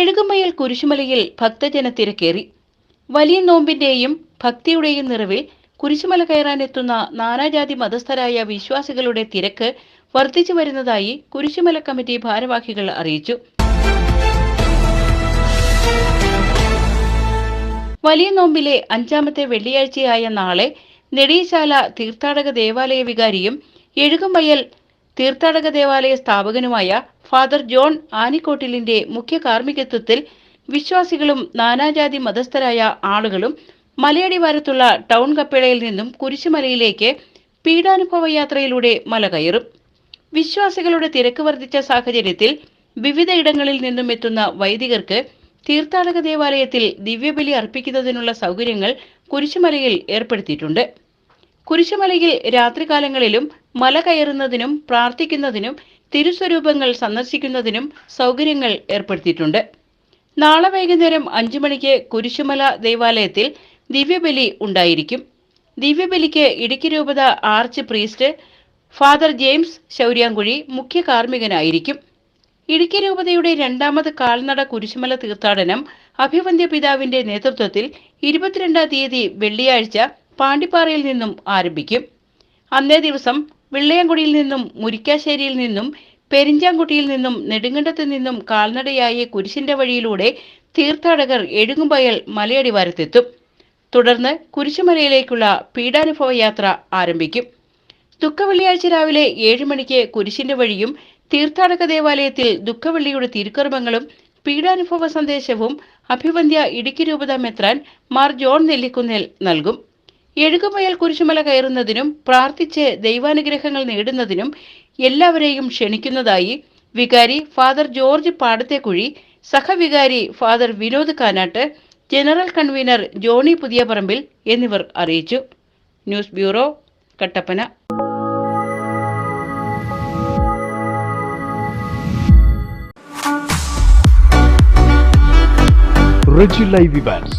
എഴുകുമയിൽ കുരിശുമലയിൽ ഭക്തജന തിരക്കേറി വലിയ നോമ്പിന്റെയും ഭക്തിയുടെയും നിറവിൽ കുരിശുമല കയറാനെത്തുന്ന നാനാജാതി മതസ്ഥരായ വിശ്വാസികളുടെ തിരക്ക് വർദ്ധിച്ചു വരുന്നതായി കുരിശുമല കമ്മിറ്റി ഭാരവാഹികൾ അറിയിച്ചു. വലിയ നോമ്പിലെ അഞ്ചാമത്തെ വെള്ളിയാഴ്ചയായ നാളെ നെടിയശാല തീർത്ഥാടക ദേവാലയ വികാരിയും എഴുകുമ്പയൽ തീർത്ഥാടക ദേവാലയ സ്ഥാപകനുമായ ഫാദർ ജോൺ ആനിക്കോട്ടിലിന്റെ മുഖ്യ കാർമ്മികത്വത്തിൽ വിശ്വാസികളും നാനാജാതി മതസ്ഥരായ ആളുകളും മലയടിവാരത്തുള്ള ടൗൺ കപ്പിളയിൽ നിന്നും കുരിശുമലയിലേക്ക് പീഡാനുഭവ യാത്രയിലൂടെ മല കയറും. വിശ്വാസികളുടെ തിരക്ക് വർദ്ധിച്ച സാഹചര്യത്തിൽ വിവിധ ഇടങ്ങളിൽ നിന്നും എത്തുന്ന വൈദികർക്ക് തീർത്ഥാടക ദേവാലയത്തിൽ ദിവ്യബലി അർപ്പിക്കുന്നതിനുള്ള സൗകര്യങ്ങൾ കുരിശുമലയിൽ ഏർപ്പെടുത്തിയിട്ടുണ്ട്. കുരിശുമലയിൽ രാത്രികാലങ്ങളിലും മല കയറുന്നതിനും പ്രാർത്ഥിക്കുന്നതിനും തിരുസ്വരൂപങ്ങൾ സന്ദർശിക്കുന്നതിനും സൗകര്യങ്ങൾ ഏർപ്പെടുത്തിയിട്ടുണ്ട്. നാളെ വൈകുന്നേരം അഞ്ചു മണിക്ക് കുരിശുമല ദേവാലയത്തിൽ ദിവ്യബലി ഉണ്ടായിരിക്കും. ദിവ്യബലിക്ക് ഇടുക്കി രൂപത arch priest father James Shouryamkuzhi മുഖ്യ കാർമ്മികനായിരിക്കും. ഇടുക്കി രൂപതയുടെ രണ്ടാമത് കാൽനട കുരിശുമല തീർത്ഥാടനം അഭിവന്ദ്യ പിതാവിന്റെ നേതൃത്വത്തിൽ ഇരുപത്തിരണ്ടാം തീയതി വെള്ളിയാഴ്ച പാണ്ടിപ്പാറയിൽ നിന്നും ആരംഭിക്കും. അന്നേ ദിവസം വെള്ളയാംകുടിയിൽ നിന്നും മുരിക്കാശ്ശേരിയിൽ നിന്നും പെരിഞ്ചാംകുട്ടിയിൽ നിന്നും നെടുങ്കണ്ടത്ത് നിന്നും കാൽനടയായി കുരിശിന്റെ വഴിയിലൂടെ തീർത്ഥാടകർ എഴുകുംപയൽ മലയടിവാരത്തെത്തും. തുടർന്ന് കുരിശുമലയിലേക്കുള്ള പീഡാനുഭവ യാത്ര ആരംഭിക്കും. ദുഃഖവെള്ളിയാഴ്ച രാവിലെ ഏഴ് മണിക്ക് കുരിശിന്റെ വഴിയും തീർത്ഥാടക ദേവാലയത്തിൽ ദുഃഖവെള്ളിയുടെ തിരുക്കർമ്മങ്ങളും പീഡാനുഭവ സന്ദേശവും അഭിവന്ധ്യ ഇടുക്കി രൂപത മെത്രാൻ മാർ ജോൺ നെല്ലിക്കുന്നേൽ നൽകും. എഴുകുമയൽ കുരിശുമല കയറുന്നതിനും പ്രാർത്ഥിച്ച് ദൈവാനുഗ്രഹങ്ങൾ നേടുന്നതിനും എല്ലാവരെയും ക്ഷണിക്കുന്നതായി വികാരി father George Padathekuzhi സഹവികാരി father Vinod Kanatt general convener Johnny Puthiyaparambil എന്നിവർ അറിയിച്ചു. News bureau Kattappana. Reji live Evans.